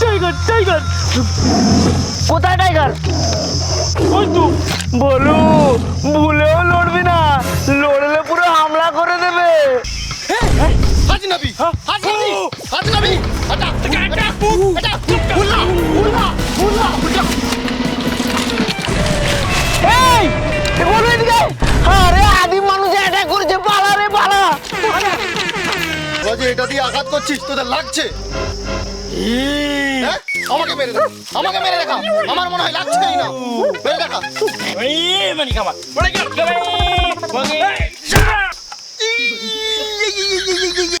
Tiger tiger কোথায় tiger ওই তো বলু ভুলেও লড়বি না লড়লে পুরো হামলা করে দেবে হাজি নবী হাজি নবী হাজি নবী এটা এটা এটা উল্লা উল্লা যে এটা দিয়ে আঘাত করছিস তোদের লাগছে? হ্যাঁ? আমাকে মেরে দেখা আমাকে মেরে দেখা আমার মনে হয় লাগছেই না। মেরে দেখা এই মানে গেল।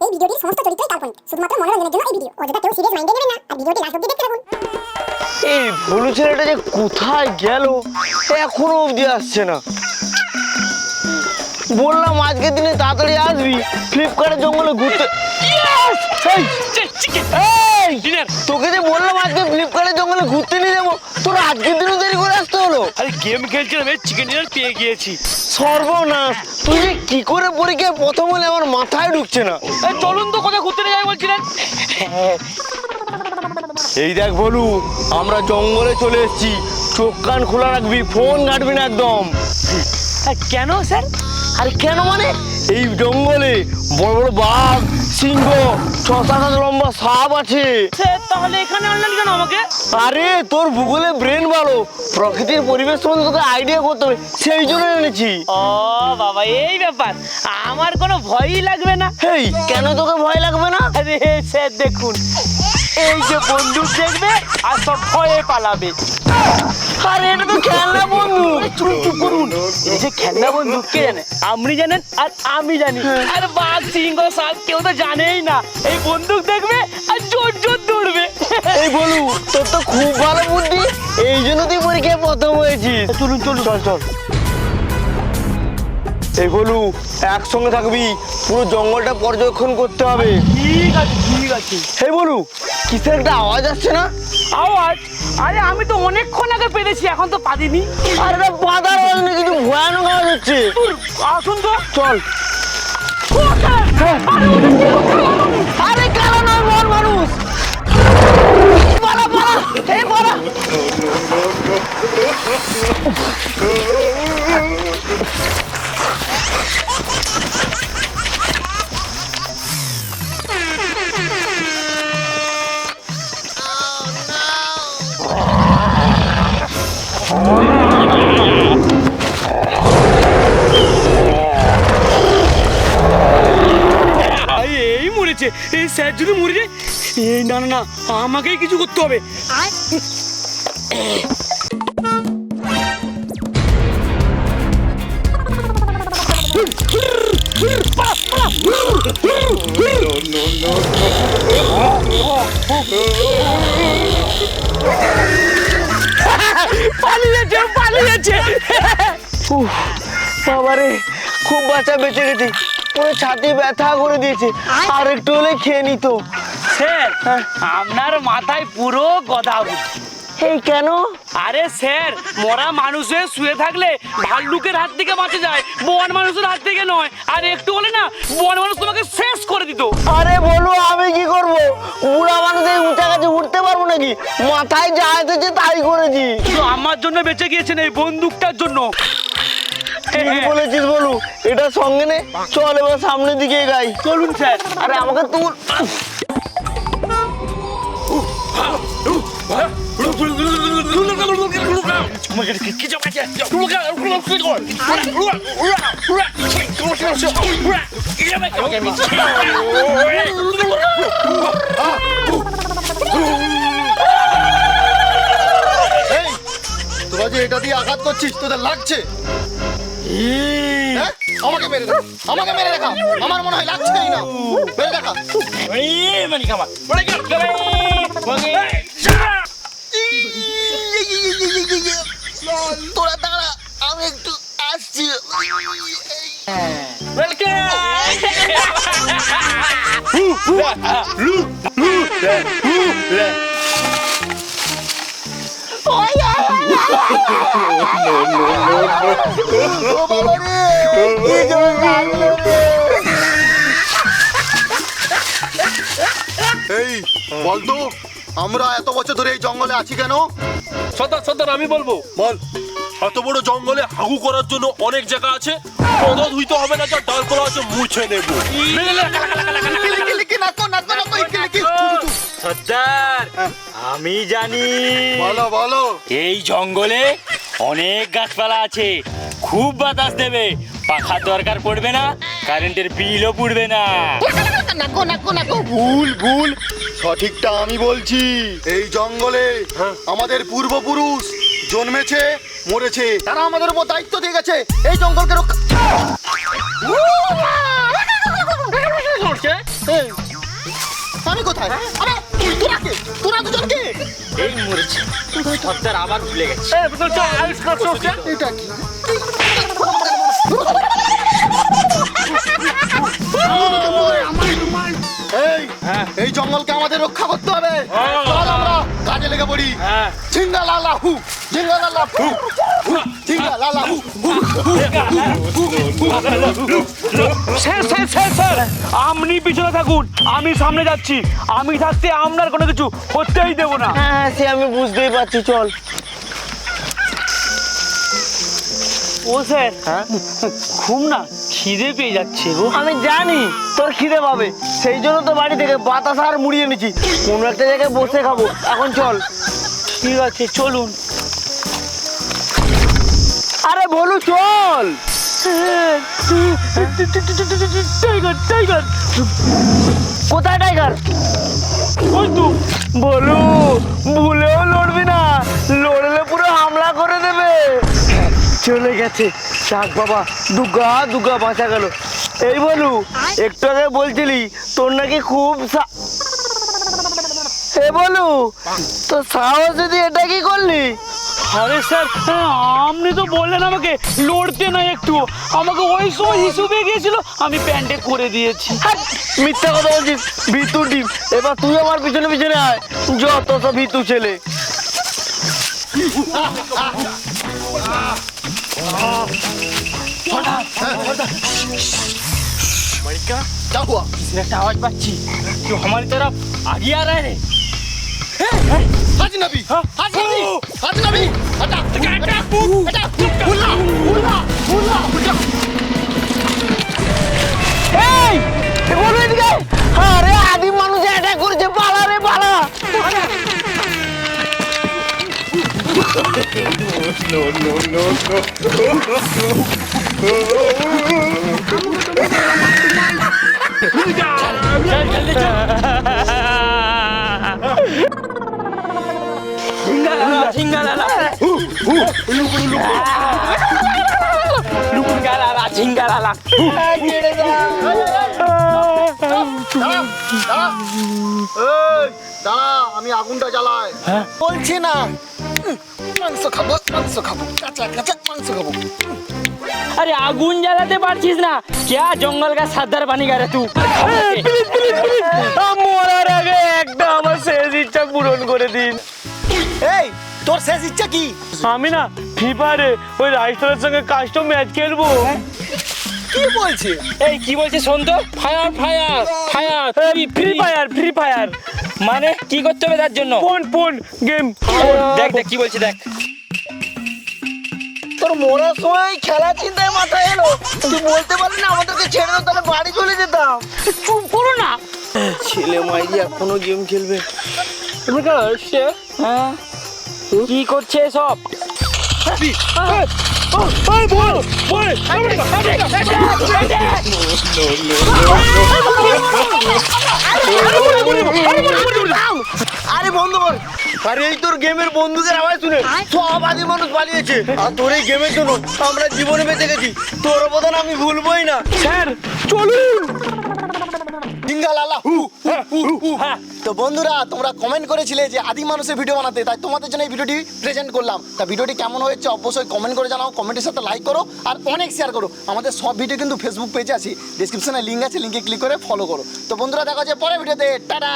এই ভিডিওটির সমস্ত চরিত্রই কাল্পনিক। শুধুমাত্র মনোরঞ্জনের জন্য এই ভিডিও। অযথা কেউ সিরিয়াস মাইন্ডে নেবেন না। আর ভিডিওটি লাস্ট অব্দি দেখতে থাকুন। এই ভুলু ছেলেটা যে কোথায় গেল এখনও অবধি আসছে না। বললাম আজকের দিনে তাড়াতাড়ি আসবি। ফ্লিপকার্টের জঙ্গলে ঘুরতে তোকে যে বললাম আজকে ফ্লিপকার্টের জঙ্গলে ঘুরতে নিয়ে যাব তোর আজকের দিনও দেরি করে আসতে হলো। আরে গেম খেলছিলাম এই চিকেন ডিনার পেয়ে গিয়েছি। সর্বনাশ তুই যে কি করে পরীক্ষায় প্রথম হলে আমার মাথায় ঢুকছে না। চলুন তো কোথায় ঘুরতে নিয়ে যাই বলছিলেন। এই দেখ বলু আমরা জঙ্গলে চলে এসেছি। চোখ কান খোলা রাখবি ফোন ঘাটবি না একদম। কেন স্যার? আর কেন মানে? এই জঙ্গলে বড় বড় বাঘ সিংহ ছ সাত লম্বা সাপ আছে। তাহলে এখানে আনলেন কেন আমাকে? আরে তোর ভূগোলে ব্রেন ভালো। প্রকৃতির পরিবেশ সম্বন্ধে তোকে আইডিয়া করতে হবে। সেই জন্য এনেছি। ও বাবা এই ব্যাপার। আমার কোনো ভয়ই লাগবে না। হেই কেন তোকে ভয় লাগবে না? আরে স্যার দেখুন। এই যে বন্দুক দেখবে আর সব ভয়ে পালাবে। আরে এটা তো খেলনা বন্ধু। চুপ চুপ করুন। এই যে খেলনা বন্দুক কে জানে? আপনি জানেন আর আমি জানি। আর বাঘ সিংহ সাপ কেউ তো জানেই না। এই বন্দুক দেখবে আর জোর জোর দৌড়বে এই বলু তোর তো খুব ভালো বুদ্ধি। এই জন্য তুই পরীক্ষায় প্রথম হয়েছিস। চলুন চলুন। চল চল। এই বলু একসঙ্গে থাকবি। পুরো জঙ্গলটা পর্যবেক্ষণ করতে হবে। ঠিক আছে ঠিক আছে। এই বলু কিসের একটা আওয়াজ আসছে না? আওয়াজ? আরে আমি তো অনেকক্ষণ আগে পেরেছি এখন তো পারিনি। আর আওয়াজ নেই কিছু ভয়ানক আওয়াজ হচ্ছে আসুন তো। চল। আরে ওটা কি? আরে কেন নয় মন মানুষ? এই স্যার যদি মরে যায় এই না না না আমাকেই কিছু করতে হবে। পালিয়েছে পালিয়েছে উফ, বাবারে খুব বাচ্চা বেঁচে গেছে। পুরো ছাতি ব্যথা করে দিয়েছে। আর একটু হলে খেয়ে নিত। স্যার আপনার মাথায় পুরো গদা এই কেন? আরে স্যার মরা মানুষ হয়ে শুয়ে থাকলে ভাল্লুকের হাত থেকে বাঁচা যায় বন মানুষের হাত থেকে নয়। আর একটু হলে না বন মানুষ তোমাকে শেষ করে দিত। আরে বলো আমি কি করব? বুড়া মানুষ এই উঁচা গাছে উঠতে পারব নাকি? মাথায় যা এসেছে তাই করেছি। আমার জন্য বেঁচে গিয়েছেন এই বন্দুকটার জন্য। ঠিক বলেছিস বলু? এটা সঙ্গে নে। চল এবার সামনের দিকে গাই চলুন স্যার। আরে আমাকে তুল তোরা যে এটা দিয়ে আঘাত করছিস তোদের লাগছে? হ্যাঁ? আমাকে মেরে দেখা আমাকে মেরে দেখা আমার মনে হয় লাগছেই না মেরে দেখা তোরা দাঁড়া আমি একটু আসছি ও এই বলতো আমরা এত বছর ধরে এই জঙ্গলে আছি কেন সর্দার সর্দার আমি বলব বল এত বড় জঙ্গলে হাগু করার জন্য অনেক জায়গা আছে পদ ধুইতে হবে না যা ডালপালা আছে মুছে নেব কিলিকি আমি জানি। বলো বলো। এই জঙ্গলে অনেক গাছপালা আছে। খুব বাতাস দেবে। পাখা দরকার পড়বে না কারেন্টের বিলও পড়বে না। নাকো নাকো নাকো। ভুল ভুল। সঠিকটা আমি বলছি। এই জঙ্গলে আমাদের পূর্বপুরুষ জন্মেছে মরেছে। তারা আমাদের উপর দায়িত্ব দিয়ে গেছে। এই জঙ্গলকে রক্ষা আমি কোথায়? এই মরেছে সর্দার আবার ভুলে গেছে এটা কি এই জঙ্গলকে আমাদের রক্ষা করতে হবে চল আমরা কাজে লেগে পড়ি ঝিঙ্গা লালা হু ঝিঙ্গা লালা হু হু, ঝিঙ্গা লালা হু হু, স্যার স্যার স্যার স্যার। আপনি পিছনে থাকুন। আমি সামনে যাচ্ছি। আমি থাকতে আপনার কোনো কিছু হতেই দেবো না। হ্যাঁ সে আমি বুঝতেই পারছি চল। ও স্যার ঘুম না খিদে পেয়ে যাচ্ছে গো। আমি জানি তোর খিদে পাবে। সেই জন্য তো বাড়ি থেকে বাতাস আর মুড়িয়ে নিচ্ছি কোনো একটা জায়গায় বসে খাব। এখন চল। ঠিক আছে চলুন। আরে বলু চল। টাইগার টাইগার কোথায় টাইগার? ওই তো বলু, ভুলেও লড়বি না। লড়লে পুরো হামলা করে দেবে। চলে গেছে। শাক বাবা, দুগা দুগা বাঁচা গেল। এই বলু, একটু আগে বলছিলি, তোর নাকি খুব এ বলু তো সাহস যদি এটা কি করলি? আরে স্যার হ্যাঁ, আপনি তো বললেন আমাকে লড়তে না একটু আমাকে ওই সময় হিসুবে গিয়েছিল আমি প্যান্টে করে দিয়েছি হাট, মিথ্যা কথা বলছিস ভিতু ডিম এবার তুই আমার পিছনে পিছনে আয় যত সব ভিতু ছেলে क्या हुआ একটা আওয়াজ পাচ্ছি কেউ আমার তরফ আগে आ रहा है 하지 나비 하지 나비 하지 나비 가자 가자 부 가자 올라 올라 올라 올라 에이 대본 왜 이래 আরে আদি মানুষ এটা করছে পালা রে পালা no no no no no ঝিঙ্গালালা লুকুনগালালা ঝিঙ্গালালা দাঁড়া আমি আগুনটা জ্বালাই বলছি না মাংস খাব মাংস খাব কাঁচা কাঁচা মাংস খাব আরে আগুন জ্বালাতে পারছিস না। ক্যা জঙ্গল কা সাদ্দার পানি গারে তু? মরার আগে একটা আমার শেষ ইচ্ছা পূরণ করে দিন। এই তোর শেষ ইচ্ছা কি? আমি না ফ্রি ফায়ারে ওই রাইস্টারের সঙ্গে কাস্টম ম্যাচ খেলব। কি বলছে এই কি বলছিস শোন তো? Fire fire fire Free Fire Free Fire মানে কি করতে হবে তার জন্য? ফোন ফোন গেম দেখ দেখ কি বলছি দেখ। তোর মরার সময় খেলা চিন্তায় মাথায় এলো। তুই বলতে পারলি না আমাদেরকে ছেড়ে দাও তাহলে বাড়ি চলে যেতাম। চুপ করো না। ছেলে মাইরি এখনও গেম খেলবে। হ্যাঁ? কি করছে সব আরে বন্ধ কর আরে এই তোর গেমের বন্ধুদের আওয়াজ শুনে সব আদি মানুষ পালিয়েছে। আর তোর এই গেমের জন্য আমরা জীবনে বেঁচে গেছি। তোর অবদান আমি ভুলবই না। স্যার চলুন। ডিঙ্গা লালা হু হু, হু হু। তো বন্ধুরা তোমরা কমেন্ট করেছিলে যে আদি মানুষের ভিডিও বানাতে তাই তোমাদের জন্য এই ভিডিওটি প্রেজেন্ট করলাম। তা ভিডিওটি কেমন হয়েছে অবশ্যই কমেন্ট করে জানাও কমেন্টের সাথে লাইক করো আর অনেক শেয়ার করো। আমাদের সব ভিডিও কিন্তু ফেসবুক পেজে আছে ডিসক্রিপশনে লিঙ্ক আছে লিঙ্কে ক্লিক করে ফলো করো। তো বন্ধুরা দেখা যায় পরে ভিডিওতে টাটা